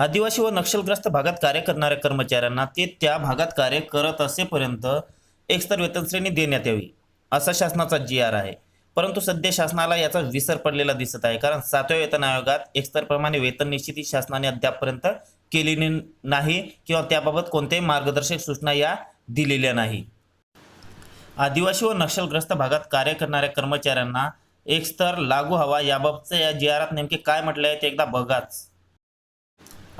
आदिवासी व नक्षलग्रस्त भागात कार्य करणाऱ्या कर्मचाऱ्यांना ते त्या भागात कार्य करत असेपर्यंत एकस्तर वेतन श्रेणी देण्यात यावी असा शासनाचा जी आर आहे. परंतु सध्या शासनाला याचा विसर पडलेला दिसत आहे कारण सातव्या वेतन आयोगात एकस्तरप्रमाणे वेतन निश्चिती शासनाने अद्यापपर्यंत केलेली नाही किंवा त्याबाबत कोणत्याही मार्गदर्शक सूचना या दिलेल्या नाही. आदिवासी व नक्षलग्रस्त भागात कार्य करणाऱ्या कर्मचाऱ्यांना एक स्तर लागू हवा याबाबतचं या जी आरात नेमके काय म्हटलं आहे ते एकदा बघाच.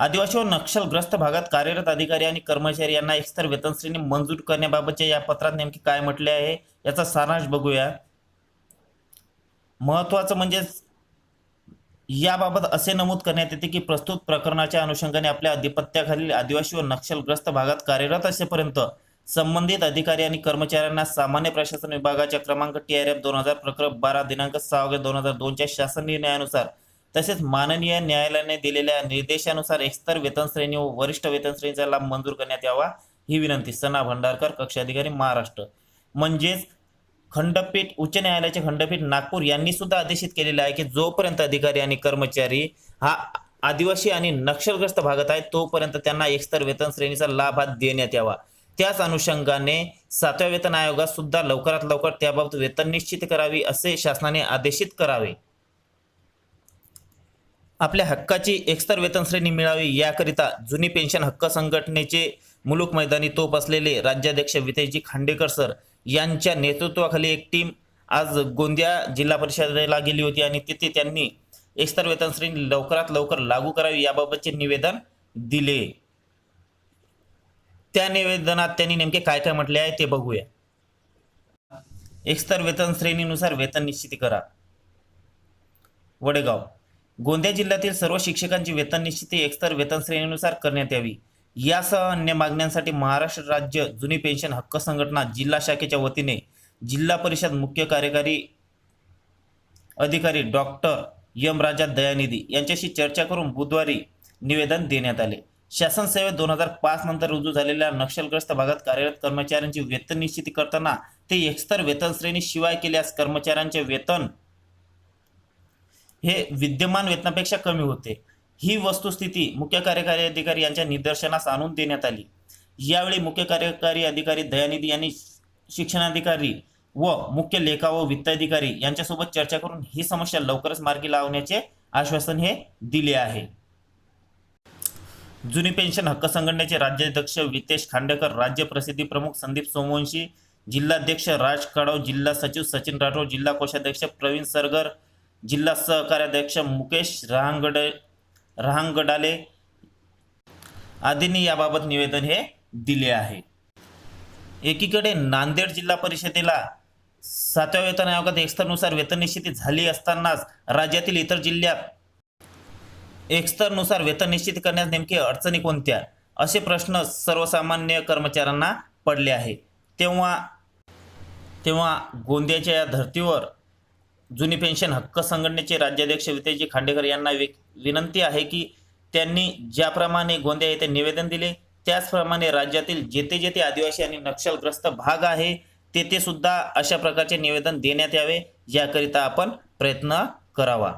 आदिवासी व नक्षलग्रस्त भागात कार्यरत अधिकारी आणि कर्मचारी यांना एकस्तर वेतनश्रेणी मंजूर करण्याबाबतच्या या पत्रात नेमके काय म्हटले आहे याचा सारांश बघूया. महत्वाचं म्हणजे याबाबत असे नमूद करण्यात येते की प्रस्तुत प्रकरणाच्या अनुषंगाने आपल्या अधिपत्याखालील आदिवासी व नक्षलग्रस्त भागात कार्यरत असेपर्यंत संबंधित अधिकारी आणि कर्मचाऱ्यांना सामान्य प्रशासन विभागाच्या क्रमांक टी आर एफ दोन हजार प्रकरण बारा दिनांक सहा ऑगस्ट दोन हजार दोनच्या शासन निर्णयानुसार तसेच माननीय न्यायालयाने दिलेल्या निर्देशानुसार एकस्तर वेतन श्रेणी व वरिष्ठ वेतन श्रेणीचा लाभ मंजूर करण्यात यावा ही विनंती सना भंडारकर कक्ष अधिकारी महाराष्ट्र. म्हणजेच खंडपीठ उच्च न्यायालयाचे खंडपीठ नागपूर यांनी सुद्धा आदेशित केलेले आहे की जोपर्यंत अधिकारी आणि कर्मचारी हा आदिवासी आणि नक्षलग्रस्त भागात आहे तोपर्यंत त्यांना एकस्तर वेतन श्रेणीचा लाभ हा देण्यात यावा. त्याच अनुषंगाने सातव्या वेतन आयोगात सुद्धा लवकरात लवकर त्याबाबत वेतन निश्चित करावी असे शासनाने आदेशित करावे. आपल्या हक्काची एकस्तर वेतन श्रेणी मिळावी याकरिता जुनी पेन्शन हक्क संघटनेचे मुलुक मैदानी तोप असलेले राज्याध्यक्ष वितेशजी खांडेकर सर यांच्या नेतृत्वाखाली एक टीम आज गोंदिया जिल्हा परिषदेला गेली होती आणि तिथे त्यांनी एकस्तर वेतन श्रेणी लवकरात लवकर लागू करावी याबाबतचे निवेदन दिले. त्या निवेदनात त्यांनी नेमके काय काय म्हटले आहे ते बघूया. एकस्तर वेतन श्रेणीनुसार वेतन निश्चिती करा. वडेगाव. गोंदिया जिल्ह्यातील सर्व शिक्षकांची वेतन निश्चिती एकस्तर वेतन श्रेणीनुसार करण्यात यावी. यासह अन्य मागण्यांसाठी महाराष्ट्र राज्य जुनी पेन्शन हक्क संघटना जिल्हा शाखेच्या वतीने जिल्हा परिषद मुख्य कार्यकारी अधिकारी डॉक्टर यम राजा दयानिधी यांच्याशी चर्चा करून बुधवारी निवेदन देण्यात आले. शासन सेवेत दोन हजार पाच नंतर रुजू झालेल्या नक्षलग्रस्त भागात कार्यरत कर्मचाऱ्यांची वेतन निश्चिती करताना ते एकस्तर वेतन श्रेणी शिवाय केल्यास कर्मचाऱ्यांचे वेतन हे विद्यमान वेतनापेक्षा कमी होते. ही वस्तुस्थिती मुख्य कार्यकारी अधिकारी यांच्या निदर्शनास आणून देण्यात आली. यावेळी मुख्य कार्यकारी अधिकारी दयानिधी यांनी शिक्षणाधिकारी व मुख्य लेखा व वित्त अधिकारी यांच्यासोबत चर्चा करून ही समस्या लवकरच मार्गी लावण्याचे आश्वासन हे दिले आहे. जुनी पेन्शन हक्क संघटनेचे राज्याध्यक्ष वितेश खांडेकर राज्य प्रसिद्धी प्रमुख संदीप सोमवंशी जिल्हाध्यक्ष राज कडाव जिल्हा सचिव सचिन राठोड जिल्हा कोषाध्यक्ष प्रवीण सरगर जिल्हा सहकार्याध्यक्ष मुकेश रहांगडे रहांगडाले आदींनी याबाबत निवेदन हे दिले आहे. एकीकडे नांदेड जिल्हा परिषदेला सातव्या वेतन आयोगात एकस्तरनुसार वेतन निश्चिती झाली असतानाच राज्यातील इतर जिल्ह्यात एकस्तरनुसार वेतन निश्चित करण्यास नेमकी अडचणी कोणत्या? असे प्रश्न सर्वसामान्य कर्मचाऱ्यांना पडले आहे. तेव्हा तेव्हा गोंदियाच्या या धर्तीवर जुनी पेन्शन हक्क संघटनेचे राज्याध्यक्ष वितेजी खांडेकर यांना वि विनंती आहे की त्यांनी ज्याप्रमाणे गोंदिया येथे निवेदन दिले त्याचप्रमाणे राज्यातील जेथे जेथे आदिवासी आणि नक्षलग्रस्त भाग आहे तेथे सुद्धा अशा प्रकारचे निवेदन देण्यात यावे याकरिता आपण प्रयत्न करावा.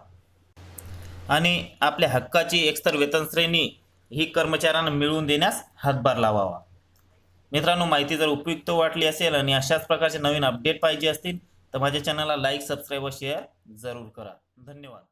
आणि आपल्या हक्काची एकस्तर वेतन श्रेणी ही कर्मचाऱ्यांना मिळवून देण्यास हातभार लावावा. मित्रांनो माहिती जर उपयुक्त वाटली असेल आणि अशाच प्रकारचे नवीन अपडेट पाहिजे असतील तर माझ्या चॅनलला लाईक सबस्क्राईब व शेअर जरूर करा. धन्यवाद.